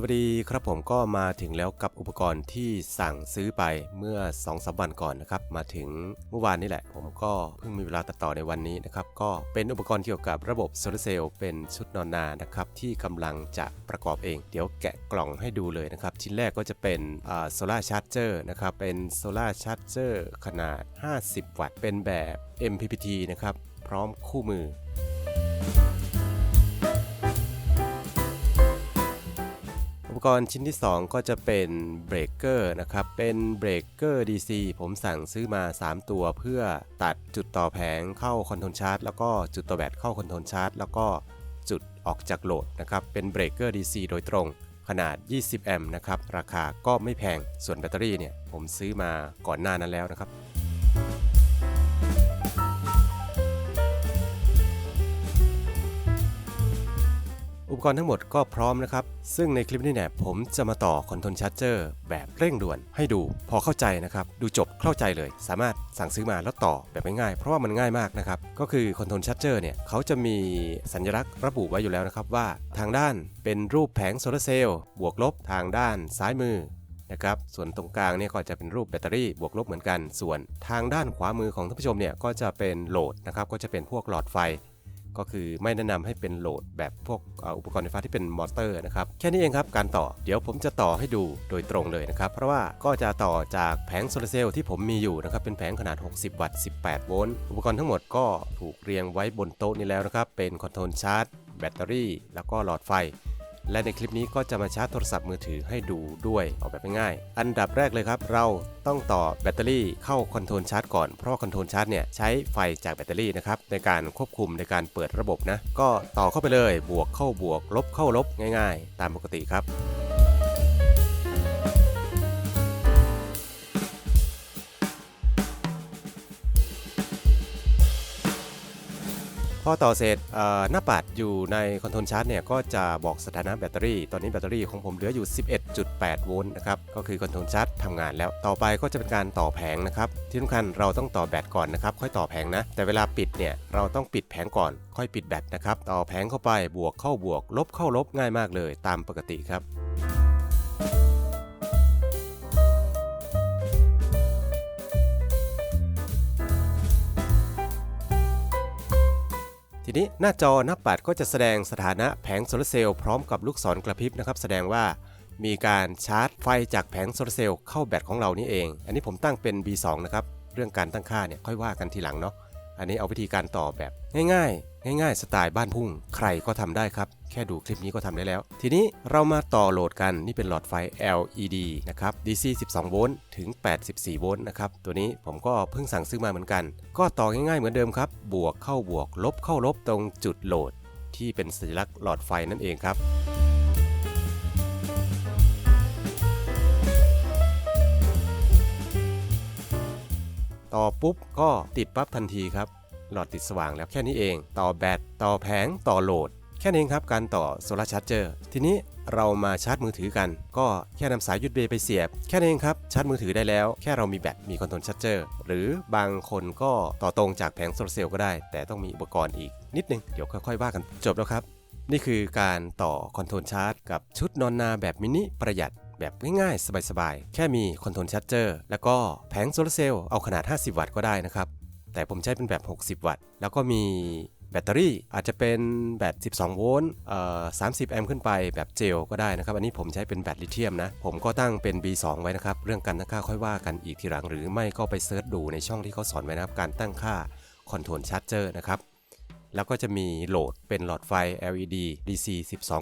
สวัสดีครับผมก็มาถึงแล้วกับอุปกรณ์ที่สั่งซื้อไปเมื่อ2อสวันก่อนนะครับ มาถึงเมื่อวานนี่แหละ ผมก็เพิ่งมีเวลาตัดต่อในวันนี้นะครับ ก็เป็นอุปกรณ์เกี่ยวกับระบบโซลาร์เซลล์เป็นชุดนอนนานะครับ ที่กำลังจะประกอบเอง เดี๋ยวแกะกล่องให้ดูเลยนะครับ ชิ้นแรกก็จะเป็นโซลาร์ชาร์จเจอร์นะครับ เป็นโซลาร์ชาร์จเจอร์ขนาด 50 วัตต์ เป็นแบบ MPPT นะครับ พร้อมคู่มือ ปกรณ์ชิ้นที่ 2 ก็จะเป็นเบรกเกอร์นะครับ เป็นเบรกเกอร์ DC ผมสั่งซื้อมา 3 ตัวเพื่อตัดจุดต่อแผงเข้าคอนโทรลชาร์จแล้วก็จุดต่อแบตเข้าคอนโทรลชาร์จแล้วก็จุดออกจากโหลดนะครับ เป็นเบรกเกอร์ DC โดยตรงขนาด 20 แอมป์นะครับ ราคาก็ไม่แพง ส่วนแบตเตอรี่เนี่ย ผมซื้อมาก่อนหน้านั้นแล้วนะครับ ปกรณ์ทั้งหมดก็พร้อมนะครับ ซึ่งในคลิปนี้เนี่ยผมจะมาต่อคอนโทรลชาร์จเจอร์แบบเร่งด่วนให้ดูพอเข้าใจนะครับ ดูจบเข้าใจเลย สามารถสั่งซื้อมาแล้วต่อแบบง่ายๆเพราะว่ามันง่ายมากนะครับ ก็คือคอนโทรลชาร์จเจอร์เนี่ยเขาจะมีสัญลักษณ์ระบุไว้อยู่แล้วนะครับว่าทางด้านเป็นรูปแผงโซลาร์เซลล์บวกลบทางด้านซ้ายมือนะครับส่วนตรงกลางเนี่ยก็จะเป็นรูปแบตเตอรี่บวกลบเหมือนกัน ส่วนทางด้านขวามือของท่านผู้ชมเนี่ยก็จะเป็นโหลดนะครับก็จะเป็นพวกหลอดไฟ ก็คือไม่แนะนำให้เป็นโหลดแบบพวกอุปกรณ์ไฟฟ้าที่เป็นมอเตอร์นะครับแค่นี้เองครับการต่อเดี๋ยวผมจะต่อให้ดูโดยตรงเลยนะครับ เพราะว่าก็จะต่อจากแผงโซลาร์เซลล์ที่ผมมีอยู่นะครับเป็นแผงขนาด 60 วัตต์ 18 โวลต์อุปกรณ์ทั้งหมดก็ถูกเรียงไว้บนโต๊ะนี้แล้วนะครับเป็นคอนโทรลชาร์จแบตเตอรี่ แล้วก็หลอดไฟ และในคลิปนี้ก็จะมาชาร์จโทรศัพท์มือถือให้ดูด้วยออกแบบง่ายๆอันดับแรกเลยครับ เราต้องต่อแบตเตอรี่เข้าคอนโทรลชาร์จก่อน เพราะคอนโทรลชาร์จเนี่ยใช้ไฟจากแบตเตอรี่นะครับในการควบคุมในการเปิดระบบนะ ก็ต่อเข้าไปเลย บวกเข้าบวก ลบเข้าลบง่าย ๆ ตามปกติครับ อต่อเสร็จหน้าปัดอยู่ในคอนโทรลชาร์จเนี่ยก็จะบอกสถานะแบตเตอรี่ ตอนนี้แบตเตอรี่ของผมเหลืออยู่ 11.8 โวลต์นะครับ ก็คือคอนโทรลชาร์จทำงานแล้ว ต่อไปก็จะเป็นการต่อแผงนะครับ ที่สำคัญเราต้องต่อแบตก่อนนะครับ ค่อยต่อแผงนะ แต่เวลาปิดเนี่ยเราต้องปิดแผงก่อน ค่อยปิดแบตนะครับ ต่อแผงเข้าไป บวกเข้าบวก ลบเข้าลบง่ายมากเลย ตามปกติครับ ทีนี้หน้าจอหน้าปัดก็จะแสดงสถานะแผงโซลาร์เซลล์พร้อมกับลูกศรกระพริบนะครับ แสดงว่ามีการชาร์จไฟจากแผงโซลาร์เซลล์เข้าแบตของเรานี่เอง อันนี้ผมตั้งเป็น B2 นะครับ เรื่องการตั้งค่าเนี่ยค่อยว่ากันทีหลังเนาะ อันนี้เอาวิธีการต่อแบบง่ายๆ ง่ายๆ สไตล์บ้านพุ่ง ใครก็ทำได้ครับ แค่ดูคลิปนี้ก็ทำได้แล้ว ทีนี้เรามาต่อโหลดกัน นี่เป็นหลอดไฟ LED นะครับ DC 12 โวลต์ถึง 84 โวลต์นะครับ ตัวนี้ผมก็เพิ่งสั่งซื้อมาเหมือนกัน ก็ต่อง่ายๆเหมือนเดิมครับ บวกเข้าบวก ลบเข้าลบตรงจุดโหลด ที่เป็นสัญลักษณ์หลอดไฟนั่นเองครับต่อปุ๊บก็ติดปั๊บทันทีครับ หลอดติดสว่างแล้วแค่นี้เอง ต่อแบตต่อแผงต่อโหลด แค่นี้เองครับการต่อโซลาร์ชาร์จเจอร์ทีนี้เรามาชาร์จมือถือกัน ก็แค่นำสาย USB ไปเสียบ แค่นี้เองครับ ชาร์จมือถือได้แล้ว แค่เรามีแบต มีคอนโทรลชาร์จเจอร์ หรือบางคนก็ต่อตรงจากแผงโซลาร์เซลล์ก็ได้ แต่ต้องมีอุปกรณ์อีกนิดนึง เดี๋ยวค่อยๆว่ากัน จบแล้วครับ นี่คือการต่อคอนโทรลชาร์จกับชุดนอนนาแบบมินิประหยัดแบบง่ายๆ สบายๆ แค่มีคอนโทรลชาร์จเจอร์ แล้วก็แผงโซลาร์เซลล์เอาขนาด 50 วัตต์ก็ได้นะครับ แต่ผมใช้เป็นแบบ 60 วัตต์ แล้วก็มีแบตเตอรี่อาจจะเป็นแบต 12 โวลต์เอ่อ30 แอมป์ขึ้นไปแบบเจลก็ได้นะครับ อันนี้ผมใช้เป็นแบตลิเธียมนะ ผมก็ตั้งเป็น B2 ไว้นะครับ เรื่องการตั้งค่าค่อยว่ากันอีกทีหลัง หรือไม่ก็ไปเซิร์ชดูในช่องที่เขาสอนไว้นะครับ การตั้งค่าคอนโทรลชาร์จเจอร์นะครับ แล้วก็จะมีโหลดเป็นหลอดไฟ LED DC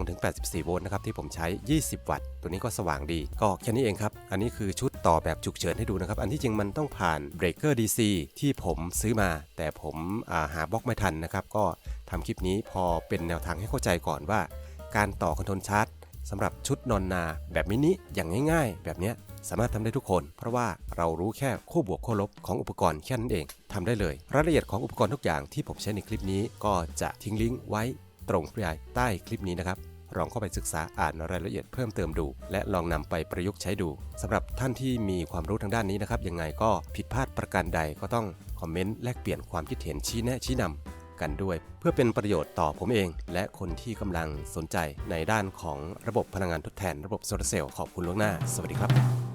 12-84 โวลต์นะครับที่ผมใช้ 20 วัตต์ ตัวนี้ก็สว่างดี ก็แค่นี้เองครับ อันนี้คือชุดต่อแบบฉุกเฉินให้ดูนะครับ อันที่จริงมันต้องผ่านเบรกเกอร์ DC ที่ผมซื้อมา แต่ผมาหาบล็อกไม่ทันนะครับ ก็ทำคลิปนี้พอเป็นแนวทางให้เข้าใจก่อนว่า การต่อคอนโทรลชาร์จสำหรับชุดนอนนาแบบมินิอย่างง่าย ๆ แบบนี้สามารถทำได้ทุกคน เพราะว่าเรารู้แค่คู่บวกคู่ลบของอุปกรณ์แค่นั้นเอง ทำได้เลย รายละเอียดของอุปกรณ์ทุกอย่างที่ผมใช้ในคลิปนี้ ก็จะทิ้งลิงก์ไว้ตรงปลายใต้คลิปนี้นะครับลองเข้าไปศึกษาอ่านรายละเอียดเพิ่มเติมดู และลองนำไปประยุกต์ใช้ดูสำหรับท่านที่มีความรู้ทางด้านนี้นะครับยังไงก็ผิดพลาดประการใดก็ต้องคอมเมนต์แลกเปลี่ยนความคิดเห็นชี้แนะชี้นำกันด้วย เพื่อเป็นประโยชน์ต่อผมเอง และคนที่กำลังสนใจในด้านของระบบพลังงานทดแทน ระบบโซลาร์เซลล์ขอบคุณล่วงหน้า สวัสดีครับ